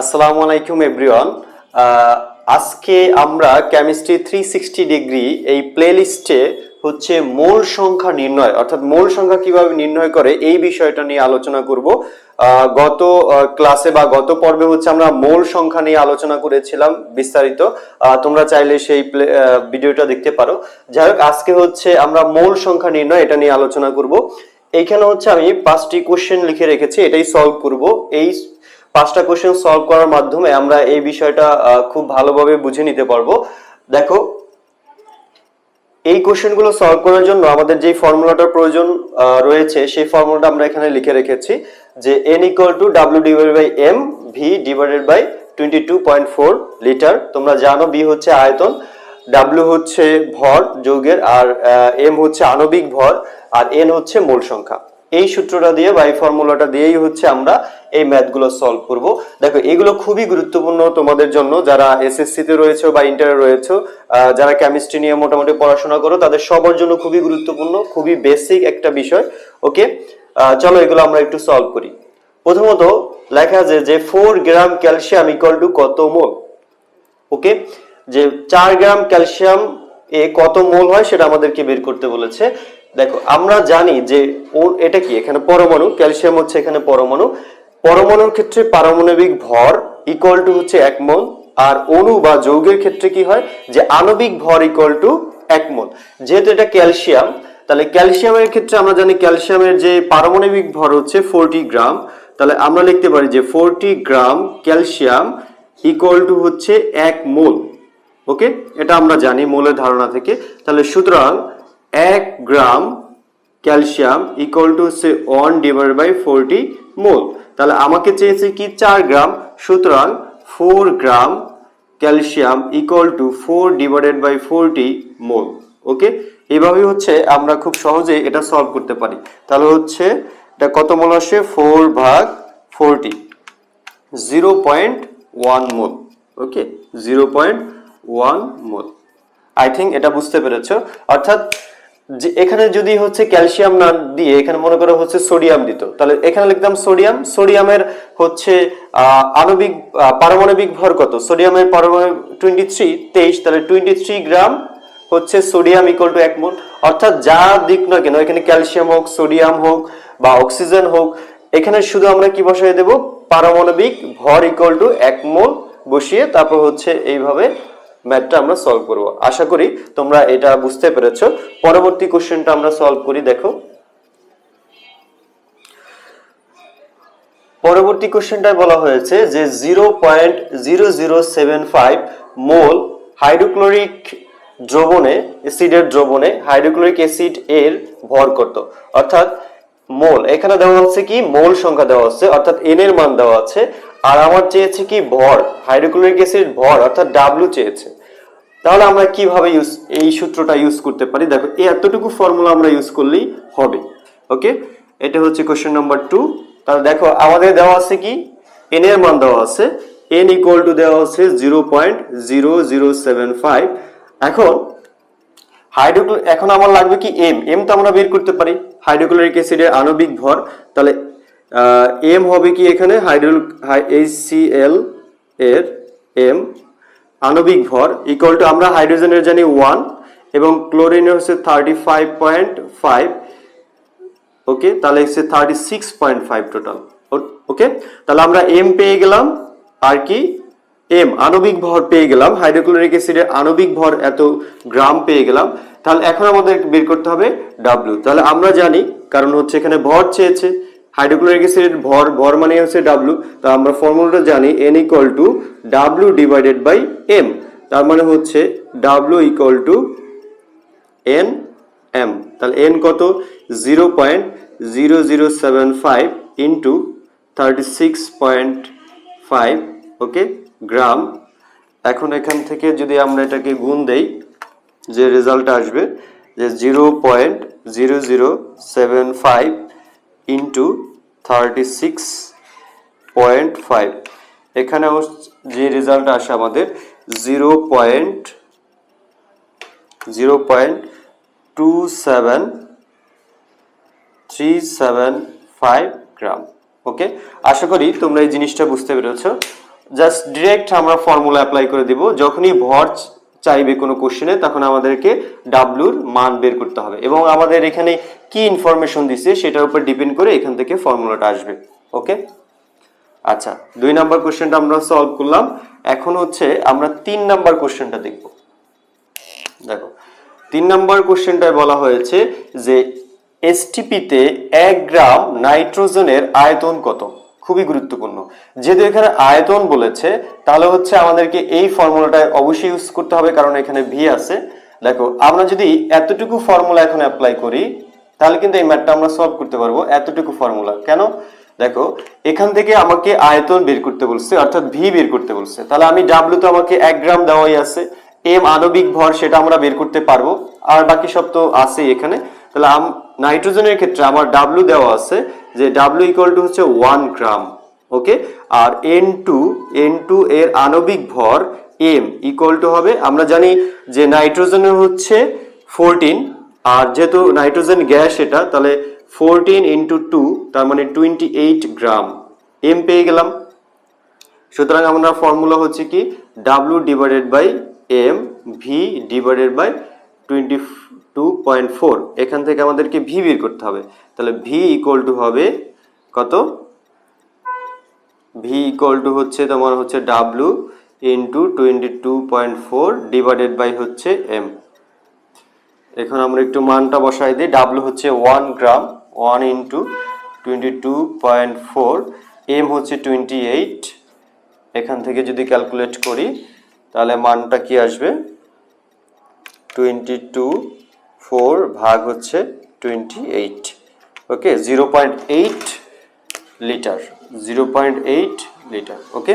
আসসালামু আলাইকুম এভরিওয়ান আজকে আমরা কেমিস্ট্রি থ্রি সিক্সটি ডিগ্রি এই প্লেলিস্টে হচ্ছে মোল সংখ্যা নির্ণয়, অর্থাৎ মোল সংখ্যা কীভাবে নির্ণয় করে এই বিষয়টা নিয়ে আলোচনা করব। গত ক্লাসে বা গত পর্বে হচ্ছে আমরা মোল সংখ্যা নিয়ে আলোচনা করেছিলাম বিস্তারিত। তোমরা চাইলে সেই ভিডিওটা দেখতে পারো। যাই হোক, আজকে হচ্ছে আমরা মোল সংখ্যা নির্ণয় এটা নিয়ে আলোচনা করব। এইখানে হচ্ছে আমি পাঁচটি কোশ্চেন লিখে রেখেছি, এটাই সলভ করব। এই পাঁচটা কোশ্চেন সলভ করার মাধ্যমে আমরা এই বিষয়টা খুব ভালোভাবে বুঝে নিতে পারব। দেখো, এই কোশ্চেনগুলো সলভ করার জন্য আমাদের যে ফর্মুলাটার প্রয়োজন রয়েছে, সেই ফর্মুলাটা আমরা এখানে লিখে রেখেছি যে N equal to W divided by M V divided by twenty two point four litre তোমরা জানো বি হচ্ছে আয়তন ডাব্লিউ হচ্ছে ভর যৌগের, আর এম হচ্ছে আণবিক ভর, আর এন হচ্ছে মোল সংখ্যা। এই সূত্রটা দিয়ে বা এই ফর্মুলাটা দিয়েই হচ্ছে আমরা এই ম্যাথগুলো সলভ করব। দেখো, এগুলো খুবই গুরুত্বপূর্ণ তোমাদের জন্য, যারা এসএসসি তে রয়েছে বা ইন্টারে রয়েছে যারা কেমিস্ট্রি নিয়ে মোটামুটি পড়াশোনা করো, তাদের সবার জন্য খুবই গুরুত্বপূর্ণ, খুবই বেসিক একটা বিষয় ওকে চলো এগুলো আমরা একটু সলভ করি। প্রথমত লেখা আছে যে four gram calcium equal to কত মোল? ওকে যে চার গ্রাম ক্যালসিয়াম এ কত মোল হয় সেটা আমাদেরকে বের করতে বলেছে। দেখো, আমরা জানি যে এটা কি? এখানে পরমাণু, ক্যালসিয়াম হচ্ছে এখানে পরমাণু। পরমাণুর ক্ষেত্রে পারমাণবিক ভর ইকুয়াল টু হচ্ছে এক মোল, আর অণু বা যৌগের ক্ষেত্রে কি হয়? যে আণবিক ভর ইকুয়াল টু এক মোল। যেহেতু এটা ক্যালসিয়াম, তাহলে ক্যালসিয়ামের ক্ষেত্রে আমরা জানি ক্যালসিয়ামের যে পারমাণবিক ভর হচ্ছে ফোরটি গ্রাম। তাহলে আমরা লিখতে পারি যে forty gram calcium equal to হচ্ছে এক মোল। ওকে? এটা আমরা জানি মোলের ধারণা থেকে। তাহলে সুতরাং এক গ্রাম ক্যালসিয়াম ইকুয়াল টু হচ্ছে one divide by forty mole. তাহলে আমাকে চেয়েছে কি? চার গ্রাম। সুতরাং four gram calcium equal to four divided by forty mole. Okay? এইভাবেই হচ্ছে আমরা খুব সহজে এটা সলভ করতে পারি। তাহলে হচ্ছে এটা কত মোল আসে? ফোর ভাগ forty zero point one mole. Okay? Zero point one mole. I think এটা বুঝতে পেরেছ। অর্থাৎ যে এখানে যদি হচ্ছে ক্যালসিয়াম না দিয়ে এখানে মনে করো হচ্ছে সোডিয়াম দিত, তাহলে এখানে লিখতাম সোডিয়াম, সোডিয়ামের হচ্ছে আণবিক পারমাণবিক ভর কত? সোডিয়ামের পারমাণবিক টোয়েন্টি থ্রি তেইশ, তাহলে টোয়েন্টি থ্রি গ্রাম হচ্ছে সোডিয়াম ইকুয়াল টু এক মোল। অর্থাৎ যা দিক না কেন, এখানে ক্যালসিয়াম হোক, সোডিয়াম হোক বা অক্সিজেন হোক, এখানে শুধু আমরা কি বসাই দেব? পারমাণবিক ভর ইকুয়াল টু এক মোল বসিয়ে তারপর হচ্ছে এইভাবে ম্যাথটা আমরা সলভ করব। আশা করি তোমরা এটা বুঝতে পেরেছ। পরবর্তী কোশ্চেনটা আমরা সলভ করি, দেখো। পরবর্তী কোশ্চেনটায় বলা হয়েছে যে zero point zero zero seven five mole hydrochloric দ্রবণে অ্যাসিডের দ্রবণে হাইড্রোক্লোরিক অ্যাসিড এর ভর কত? অর্থাৎ মোল এখানে দেওয়া হচ্ছে কি? মোল সংখ্যা দেওয়া হচ্ছে, অর্থাৎ এন এর মান দেওয়া আছে। আর আমার চেয়েছে কি ভর, হাইড্রোক্লোরিক অ্যাসিড ভর, অর্থাৎ ডাব্লু চেয়েছে। তাহলে আমরা কীভাবে ইউজ এই সূত্রটা ইউজ করতে পারি? দেখো, এই এতটুকু ফর্মুলা আমরা ইউজ করলেই হবে ওকে এটা হচ্ছে কোশ্চেন নাম্বার টু তাহলে দেখো, আমাদের দেওয়া আছে কি? এন এর মান দেওয়া আছে এন ইকুয়াল টু দেওয়া আছে zero point zero zero seven five এখন, হাইড্রোক্লো এখন আমার লাগবে কি এম এম তো আমরা বের করতে পারি, হাইড্রোক্লোরিক অ্যাসিডের আণবিক ভর। তাহলে এম হবে কি এখানে? হাইড্রো এইচসিএল এর এম আণবিক ভর ইকুয়াল টু আমরা হাইড্রোজেনের জানি ওয়ান এবং ক্লোরিনের হচ্ছে thirty five point five okay তাহলে হচ্ছে thirty six point five total okay তাহলে আমরা এম পেয়ে গেলাম, আর কি? এম আণবিক ভর পেয়ে গেলাম, হাইড্রোক্লোরিক অ্যাসিডের আণবিক ভর এত গ্রাম পেয়ে গেলাম। তাহলে এখন আমাদের বের করতে হবে ডাব্লিউ তাহলে আমরা জানি, কারণ হচ্ছে এখানে ভর চেয়েছে। হাইড্রোক্লোরিক অ্যাসিডের ভর ভর মানে হচ্ছে ডাব্লিউ তা আমরা ফর্মুলাটা জানি N equal to W divided by M তার মানে হচ্ছে W equal to N M তাহলে এন কত? Zero point zero zero seven five into thirty six point five okay gram. এখন এখান থেকে যদি আমরা এটাকে গুণ দেই, যে রেজাল্ট আসবে, যে zero point zero zero seven five into thirty six point five এখানেও যে রেজাল্ট আসে আমাদের zero point zero point two seven three seven five gram okay আশা করি তোমরা এই জিনিসটা বুঝতে পেরেছ। জাস্ট ডিরেক্ট আমরা ফর্মুলা অ্যাপ্লাই করে দিব। যখনই ভর চাইবে কোনো কোশ্চেনে, তখন আমাদেরকে ডাব্লুর মান বের করতে হবে। এবং আমাদের এখানে কি ইনফরমেশন দিছে, সেটার উপর ডিপেন্ড করে এখান থেকে ফর্মুলাটা আসবে। ওকে আচ্ছা দুই নাম্বার কোশ্চেনটা আমরা সলভ করলাম। এখন হচ্ছে আমরা তিন নাম্বার কোশ্চেনটা দেখব। দেখো, তিন নাম্বার কোশ্চেনটায় বলা হয়েছে যে এসটিপিতে এক গ্রাম নাইট্রোজেনের আয়তন কত? খুবই গুরুত্বপূর্ণ। যেহেতু এখানে আয়তন বলেছে, তাহলে হচ্ছে আমাদেরকে এই ফর্মুলাটা অবশ্যই ইউজ করতে হবে, কারণ এখানে ভি আছে। দেখো, আমরা যদি এতটুকু ফর্মুলা এখন অ্যাপ্লাই করি, তাহলে কিন্তু এই ম্যাথটা আমরা সলভ করতে পারব, এতটুকু ফর্মুলা। কেন? দেখো, এখান থেকে আমাকে আয়তন বের করতে বলছে, অর্থাৎ ভি বের করতে বলছে। তাহলে আমি ডাব্লিউ তো আমাকে এক গ্রাম দেওয়াই আছে। এম আণবিক ভর সেটা আমরা বের করতে পারব। আর বাকি সব তো আছেই এখানে। তাহলে আম- নাইট্রোজেনের ক্ষেত্রে আমার ডাব্লিউ দেওয়া আছে, যে ডাব্লিউ ইকুয়াল টু হচ্ছে ওয়ান গ্রাম ওকে আর এন টু এন টু এর আণবিক ভর এম ইকুয়াল টু হবে, আমরা জানি যে নাইট্রোজেনের হচ্ছে ফোরটিন আর যেহেতু নাইট্রোজেন গ্যাস এটা, তাহলে ফোরটিন ইন্টু টু তার মানে টোয়েন্টি এইট গ্রাম এম পেয়ে গেলাম। সুতরাং আমরা ফর্মুলা হচ্ছে কি W divided by M V divided by twenty two point four এখান থেকে আমাদেরকে ভি বের করতে হবে। তাহলে ভি ইকুয়াল টু হবে কত? ভি ইকুয়াল টু হচ্ছে তোমার হচ্ছে W into twenty two point four divided by হচ্ছে এম এখন আমরা একটু মানটা বসাই দিই। ডাব্লু হচ্ছে one gram one into twenty two point four M হচ্ছে টোয়েন্টি এইট এখান থেকে যদি ক্যালকুলেট করি তাহলে মানটা কি আসবে? টোয়েন্টি টু ফোর ভাগ হচ্ছে twenty eight okay zero point eight litre zero point eight litre okay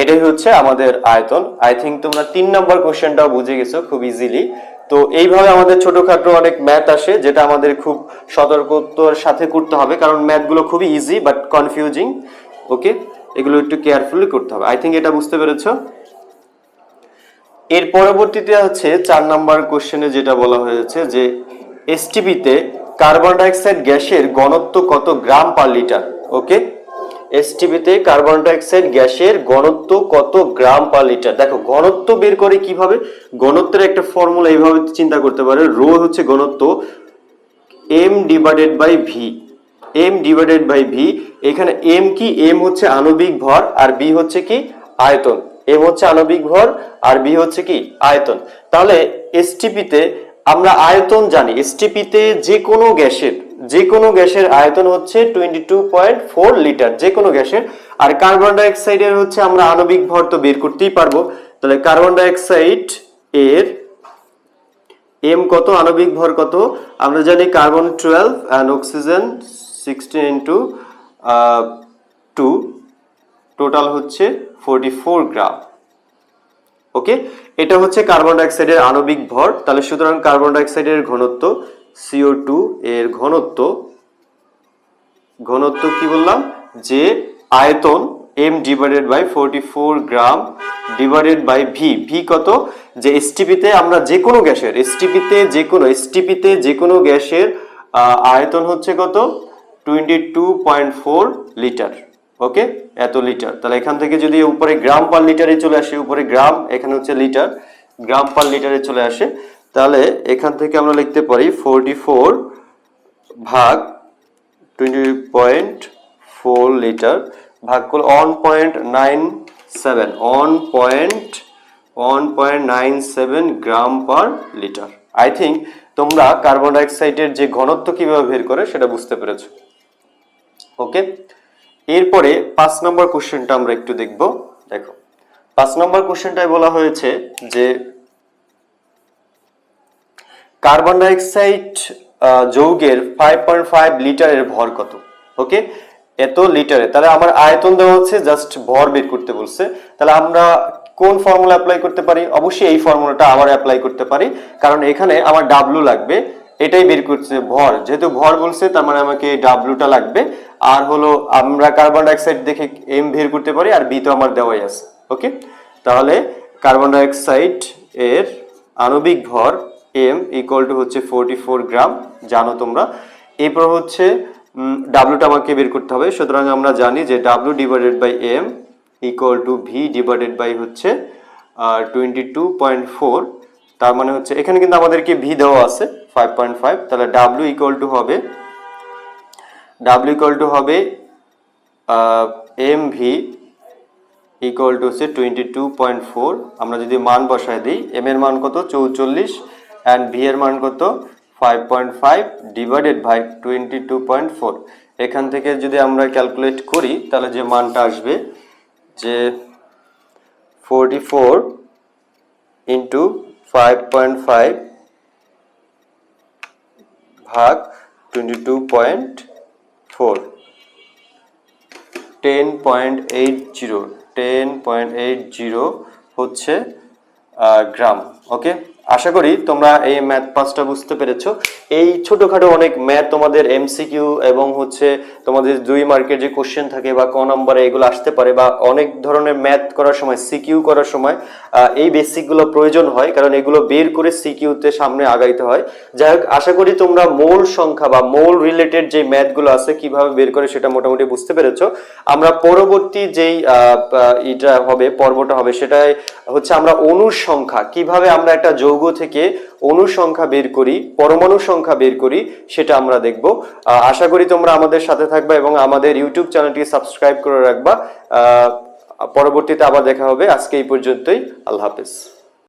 এটাই হচ্ছে আমাদের আয়তন। আই থিঙ্ক তোমরা তিন নম্বর কোশ্চেনটাও বুঝে গেছো খুব ইজিলি তো এইভাবে আমাদের ছোটখাটো অনেক ম্যাথ আসে, যেটা আমাদের খুব সতর্কতার সাথে করতে হবে, কারণ ম্যাথগুলো খুবই ইজি বাট কনফিউজিং ওকে এগুলো একটু কেয়ারফুলি করতে হবে। আই থিঙ্ক এটা বুঝতে পেরেছ? এর পরবর্তীতে হচ্ছে চার নাম্বার কোশ্চেনে যেটা বলা হয়েছে যে এসটিপিতে কার্বন ডাইঅক্সাইড গ্যাসের ঘনত্ব কত গ্রাম পার লিটার? ওকে? এসটিপিতে কার্বন ডাইঅক্সাইড গ্যাসের ঘনত্ব কত গ্রাম পার লিটার? দেখো, ঘনত্ব বের করে কীভাবে? ঘনত্বের একটা ফর্মুলা এইভাবে চিন্তা করতে পারে। রো হচ্ছে ঘনত্ব M divided by V M divided by V এখানে এম কি? এম হচ্ছে আণবিক ভর আর বি হচ্ছে কি? আয়তন। এম হচ্ছে আণবিক ভর আর বি হচ্ছে কি? আয়তন। তাহলে এসটিপিতে আমরা আয়তন জানি। এসটিপিতে যে কোনো গ্যাসের, যে কোনো গ্যাসের আয়তন হচ্ছে twenty two point four litre, যে কোনো গ্যাসের। আর কার্বন ডাইঅক্সাইডের হচ্ছে আমরা আণবিক ভর তো বের করতেই পারব। তাহলে কার্বন ডাইঅক্সাইড এর এম কত? আণবিক ভর কত? আমরা জানি carbon twelve and oxygen sixteen into two total হচ্ছে ফোরটি ফোর গ্রাম ওকে এটা হচ্ছে কার্বন ডাইঅক্সাইডের আণবিক ভর। তাহলে সুতরাং কার্বন ডাইঅক্সাইডের ঘনত্ব সিও টু এর ঘনত্ব। ঘনত্ব কি বললাম? যে আয়তন M divided by forty four gram divided by V V কত? যে এসটিপিতে আমরা যে কোনো গ্যাসের এসটিপিতে যে কোনো এসটিপিতে যে কোনো গ্যাসের আয়তন হচ্ছে কত? Twenty two point four litre okay? এত লিটার। তাহলে এখান থেকে যদি উপরে গ্রাম পার লিটারে চলে আসে, উপরে গ্রাম, এখানে হচ্ছে লিটার, গ্রাম পার লিটারে চলে আসে, তাহলে এখান থেকে আমরা লিখতে পারি ফোরটি ফোর ভাগ টোয়েন্টি পয়েন্ট ফোর লিটার ভাগ করলে one point nine seven one point one point nine seven gram per litre. I think তোমরা কার্বন ডাইঅক্সাইডের যে ঘনত্ব কীভাবে বের করে সেটা বুঝতে পেরেছ। ওকে এরপরে পাঁচ নম্বর কোশ্চেনটা আমরা একটু দেখব। দেখো, পাঁচ নম্বর কোশ্চেনটায় বলা হয়েছে যে কার্বন ডাইঅক্সাইড যৌগের ফাইভ পয়েন্ট ফাইভ লিটারের ভর কত? ওকে? এত লিটারে। তাহলে আমার আয়তন দেওয়া হচ্ছে জাস্ট ভর বের করতে বলছে। তাহলে আমরা কোন ফর্মুলা অ্যাপ্লাই করতে পারি? অবশ্যই এই ফর্মুলাটা আবার অ্যাপ্লাই করতে পারি। কারণ এখানে আমার ডাব্লু লাগবে। এটাই বের করছে ভর। যেহেতু ভর বলছে, তার মানে আমাকে ডাব্লুটা লাগবে। আর হলো আমরা কার্বন ডাইঅক্সাইড দেখে এম বের করতে পারি, আর বি তো আমার দেওয়াই আছে। ওকে তাহলে কার্বন ডাইঅক্সাইড এর আণবিক ভর এম ইকুয়াল টু হচ্ছে ফোরটি ফোর গ্রাম জানো তোমরা। এরপর হচ্ছে ডাব্লুটা আমাকে বের করতে হবে। সুতরাং আমরা জানি যে W divided by M equal to V divided by হচ্ছে টোয়েন্টি টু পয়েন্ট ফোর তার মানে হচ্ছে, এখানে কিন্তু আমাদেরকে ভি দেওয়া আছে। ফাইভ পয়েন্ট ফাইভ তাহলে ডাব্লিউ ইকুয়াল টু হবে ডাব্লিউ ইকুয়াল টু হবে এম ভি ইকুয়াল টু হচ্ছে টোয়েন্টি টু পয়েন্ট ফোর আমরা যদি মান বসায় দিই এম এর মান কত? চৌচল্লিশ অ্যান্ড ভি এর মান কত? Five point five divided by twenty two point four এখান থেকে যদি আমরা ক্যালকুলেট করি, তাহলে যে মানটা আসবে, যে forty four into five point five ভাগ twenty two point four ten point eight zero ten point eight zero হচ্ছে গ্রাম ওকে আশা করি তোমরা এই ম্যাথ পাঁচটা বুঝতে পেরেছ। এই ছোটখাটো অনেক ম্যাথ তোমাদের এমসিকিউ এবং হচ্ছে তোমাদের দুই মার্কের যে কোশ্চেন থাকে বা ক নম্বরে এগুলো আসতে পারে বা অনেক ধরনের ম্যাথ করার সময় সিকিউ করার সময় এই বেসিকগুলো প্রয়োজন হয় কারণ এগুলো বের করে সিকিউতে সামনে আগাইতে হয়। যাই হোক, আশা করি তোমরা মোল সংখ্যা বা মোল রিলেটেড যে ম্যাথগুলো আছে কীভাবে বের করে সেটা মোটামুটি বুঝতে পেরেছ। আমরা পরবর্তী যেই এটা হবে, পর্বটা হবে সেটাই হচ্ছে আমরা অণুর সংখ্যা। কীভাবে আমরা একটা যৌগ থেকে অনুসংখ্যা বের করি, পরমাণু সংখ্যা বের করি, সেটা আমরা দেখব। আশা করি তোমরা আমাদের সাথে থাকবা এবং আমাদের ইউটিউব চ্যানেলটি সাবস্ক্রাইব করে রাখবা। পরবর্তীতে আবার দেখা হবে। আজকে এই পর্যন্তই। আল্লাহ হাফেজ।